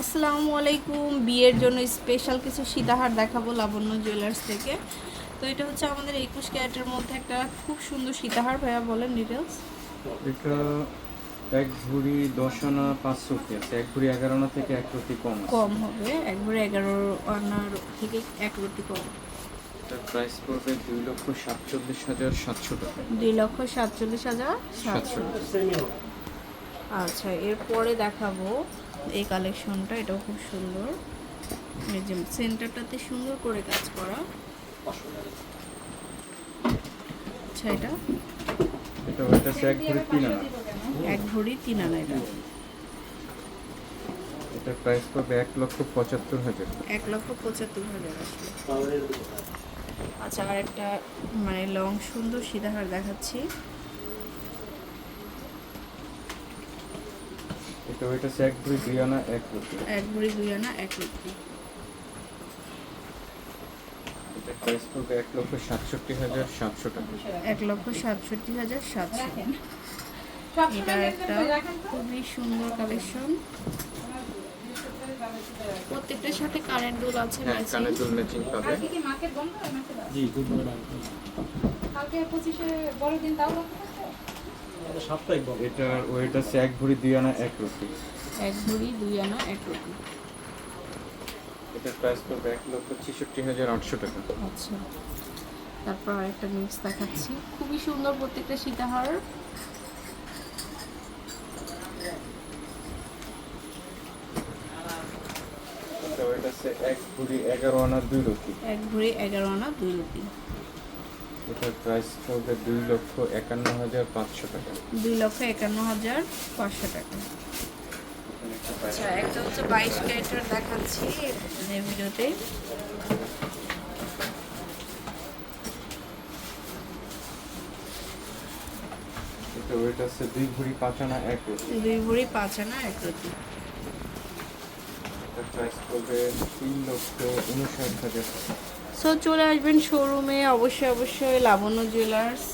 আসসালামু আলাইকুম। বিয়ের জন্য স্পেশাল কিছু সীতাহার দেখাবো লাবণ্য জুয়েলার্স থেকে। তো এটা হচ্ছে আমাদের একুশ ক্যারেটের মধ্যে একটা খুব সুন্দর সীতাহার ভাইয়া বলেন ডিটেলস এটা এক ভরি দশ আনা পাঁচশো আছে। এক ভরি এগারো আনা থেকে এক রতি কম কম হবে। একবারে এগারো আনার থেকে এক রুটি কম। এটার প্রাইস পড়বে দুই লক্ষ সাতচল্লিশ হাজার সাতশো টাকা। দুই লক্ষ সাতচল্লিশ হাজার সাতশো আচ্ছা এরপরে দেখাবো এই কালেকশনটা এটাও খুব সুন্দর। এই যে সেন্টারটাতে সুন্দর করে কাজ করা। আচ্ছা এটা? এক ভরি তিন আনা। এটা। এটার প্রাইস পড়বে এক লক্ষ পঁচাত্তর হাজার। এক লক্ষ পঁচাত্তর হাজার আচ্ছা আর একটা মানে লং সুন্দর সীতাহার দেখাচ্ছি। এটা ওইটা হচ্ছে এক ভরি দুই আনা এক রতি এক ভরি দুই আনা এক প্রাইস পড়বে এক লক্ষ সাতষট্টি হাজার সাতশো টাকা। এক লক্ষ সাতষট্টি হাজার সাতশো। এটা একটা খুবই সুন্দর কালেকশন প্রত্যেকটার সাথে কারেন্ট দুল আছে হ্যাঁ। দুল ম্যাচিং পাবে। জি গুড মর্নিং। কালকে পঁচিশে বড়দিন তাও? সাপ্তাহিক এটার ওয়েট আছে এক ভরি দুই আনা এক রতি এক ভরি দুই আনা এক রুটি এটার প্রাইস পড়বে এক লক্ষ ছেষট্টি হাজার আটশো টাকা। আচ্ছা। তারপর আরেকটা মিক্স দেখাচ্ছি। খুবই সুন্দর প্রত্যেকটা সীতাহার। এটা ওয়েট আছে এক ভরি এগারো আনা দুই রতি এক ভরি এগারো আনা দুই রুটি এটার প্রাইস পড়বে দুই লক্ষ একান্ন হাজার পাঁচশো টাকা। দুই লক্ষ একান্ন হাজার পাঁচশো টাকা। আচ্ছা একটা হচ্ছে বাইশ ক্যারেক্টার দেখাচ্ছি। এই ভিডিওতে। এটা ওয়েট আছে দুই ভরি পাঁচ আনা এক দুই ভরি পাঁচ আনা এক রুটি। সো চলে আসবেন শোরুমে অবশ্যই অবশ্যই লাবণ্য জুয়েলার্স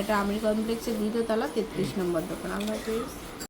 এটা আমির কমপ্লেক্সের দ্বিতীয় তলা, তেত্রিশ নম্বর দোকান। আমরা